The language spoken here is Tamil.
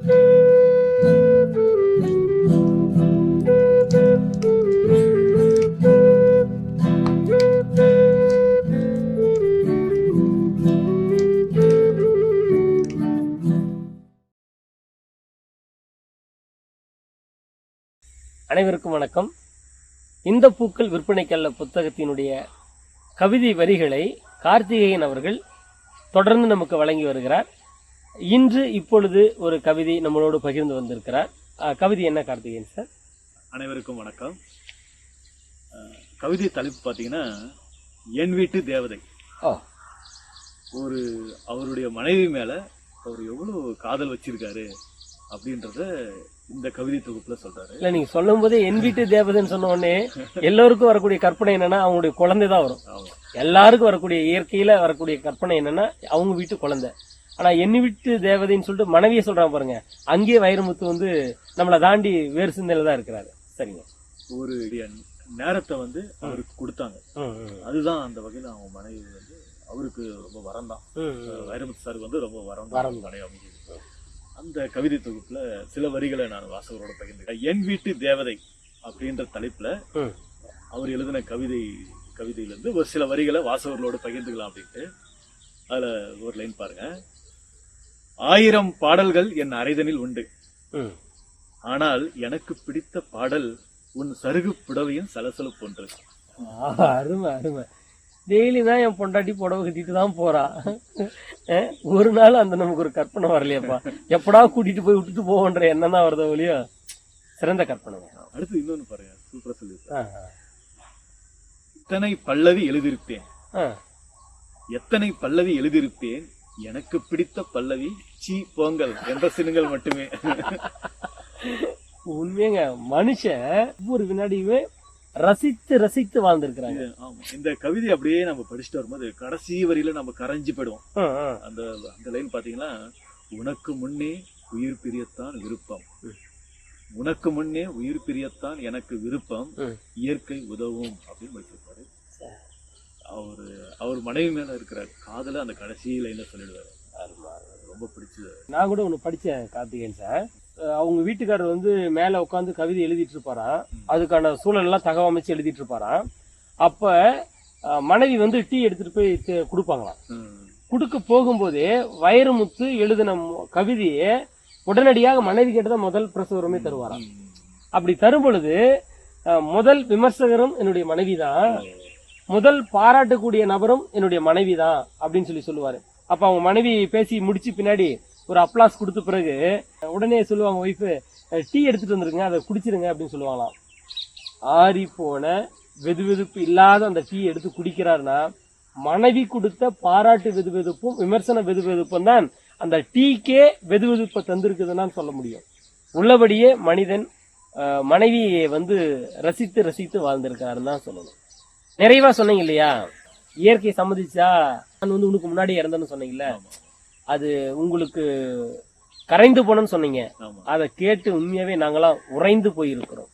அனைவருக்கும் வணக்கம். இந்த பூக்கள் விற்பனைக்கல்ல புத்தகத்தினுடைய கவிதை வரிகளை கார்த்திகேயன் அவர்கள் தொடர்ந்து நமக்கு வழங்கி வருகிறார். இன்று இப்பொழுது ஒரு கவிதை நம்மளோடு பகிர்ந்து வந்திருக்கிறார். கவிதை என்ன கார்த்திகேயன் சார்? அனைவருக்கும் வணக்கம். கவிதை தலைப்பு பார்த்தீங்கன்னா என் வீட்டு தேவதை. ஒரு அவருடைய மனைவி மேல அவர் எவ்வளவு காதல் வச்சிருக்காரு அப்படின்றத இந்த கவிதை தொகுப்புல சொல்றாரு. இல்ல நீங்க சொல்லும் போதே என் வீட்டு தேவதைன்னு சொன்ன உடனே எல்லோருக்கும் வரக்கூடிய கற்பனை என்னன்னா அவங்களுடைய குழந்தை தான் வரும் எல்லாருக்கும் வரக்கூடிய இயற்கையில வரக்கூடிய கற்பனை என்னன்னா அவங்க வீட்டு குழந்தை. ஆனா என் வீட்டு தேவதைன்னு சொல்லிட்டு மனைவியை சொல்றாங்க பாருங்க. அங்கேயே வைரமுத்து வந்து நம்மளை தாண்டி வேறு சிந்தனையில தான் இருக்கிறாரு. சரிங்க. ஒரு நேரத்தை வந்து அவருக்கு கொடுத்தாங்க. அதுதான் அந்த வகையில அவங்க மனைவி வந்து அவருக்கு ரொம்ப வரம் தான். வைரமுத்து சாருக்கு வந்து ரொம்ப வரம் வரம் மனைவி அமைஞ்சது. அந்த கவிதை தொகுப்புல சில வரிகளை நான் வாசகரோட பகிர்ந்துக்கிறேன். என் வீட்டு தேவதை அப்படின்ற தலைப்புல. அவர் எழுதின கவிதை கவிதையிலேருந்து ஒரு சில வரிகளை வாசகர்களோடு பகிர்ந்துக்கலாம் அப்படின்ட்டு அதில் ஒரு லைன் பாருங்க. ஆயிரம் பாடல்கள் என் அரைதனில் உண்டு. ஆனால் எனக்கு பிடித்த பாடல் உன் சருகு புடவையின் சலசலப்பு ஒன்று ஆஹா, அருமை அருமை. டெய்லி தான் என் பொண்டாட்டி புடவை கட்டிட்டு தான் போறா. ஒரு நாள் அந்த நமக்கு ஒரு கற்பனை வரலையப்பா. எப்படா கூட்டிட்டு போய் விட்டுட்டு போவோன்ற எண்ணம் தான் வருதோ ஒழியோ சிறந்த கற்பனை. அடுத்து இன்னொன்னு பாருங்க சூப்பரா ஆ, எத்தனை பல்லவி எழுதியிருப்பேன். எத்தனை பல்லவி எழுதியிருப்பேன்? எனக்கு பிடித்த பல்லவி சீ. போங்கல் என்ற சினுங்கள் மட்டுமே. உண்மையங்க மனுஷன் ஒவ்வொரு வினாடியுமே ரசித்து ரசித்து வாழ்ந்திருக்கிறாங்க. ஆமா. இந்த கவிதை அப்படியே நம்ம படிச்சுட்டு வரும்போது கடைசி வரியில நம்ம கரைஞ்சு போயிடுவோம். அந்த அந்த லைன் பாத்தீங்கன்னா உனக்கு முன்னே உயிர் பிரியத்தான் விருப்பம். உனக்கு முன்னே உயிர் பிரியத்தான் எனக்கு விருப்பம். இயற்கை உதவும் அப்படின்னு அவரு அவர் மனைவி மேல இருக்கிற காதல அந்த கடைசி லைன்ல சொல்லிடுவாரு. ரொம்ப பிடிச்சது. நான் கூட ஒன்று படித்தேன் கார்த்திகேயன் சார் அவங்க வீட்டுக்காரர் வந்து மேலே உட்காந்து கவிதை எழுதிட்டு இருப்பாராம். அதுக்கான சூழலெல்லாம் தகவமைச்சு எழுதிட்டு இருப்பாராம். அப்போ மனைவி வந்து டீ எடுத்துட்டு போய் கொடுப்பாங்களாம். கொடுக்க போகும்போதே வைரமுத்து எழுதின கவிதையை உடனடியாக மனைவி கிட்ட தான் முதல் பிரசுரமே தருவாராம். அப்படி தரும் பொழுது முதல் விமர்சகரும் என்னுடைய மனைவி தான். முதல் பாராட்டக்கூடிய நபரும் என்னுடைய மனைவி தான் அப்படின்னு சொல்லி சொல்லுவாரு. அப்ப அவங்க மனைவி பேசி முடிச்சு பின்னாடி ஒரு அப்ளாஸ் கொடுத்த பிறகு உடனே சொல்லுவாங்க ஒய்ஃபு டீ எடுத்துட்டு வந்துருங்க அதை குடிச்சிருங்க அப்படின்னு சொல்லுவாங்களாம். ஆறி போன வெதுவெதுப்பு இல்லாத அந்த டீ எடுத்து குடிக்கிறாருன்னா மனைவி கொடுத்த பாராட்டு வெதுவெதுப்பும் விமர்சன வெதுவெதுப்பும் தான் அந்த டீக்கே வெதுவெதுப்பை தந்திருக்குதுன்னு சொல்ல முடியும். உள்ளபடியே மனிதன் மனைவியை வந்து ரசித்து ரசித்து வாழ்ந்திருக்காருன்னு தான் சொல்லணும். நிறைவா சொன்னீங்க இல்லையா? இயற்கை சம்மதிச்சா நான் வந்து உனக்கு முன்னாடி இறந்தேன்னு சொன்னீங்கல்ல. அது உங்களுக்கு கரைந்து போனேன்னு சொன்னீங்க. அதை கேட்டு உண்மையாவே நாங்களாம் உறைந்து போயிருக்கிறோம்.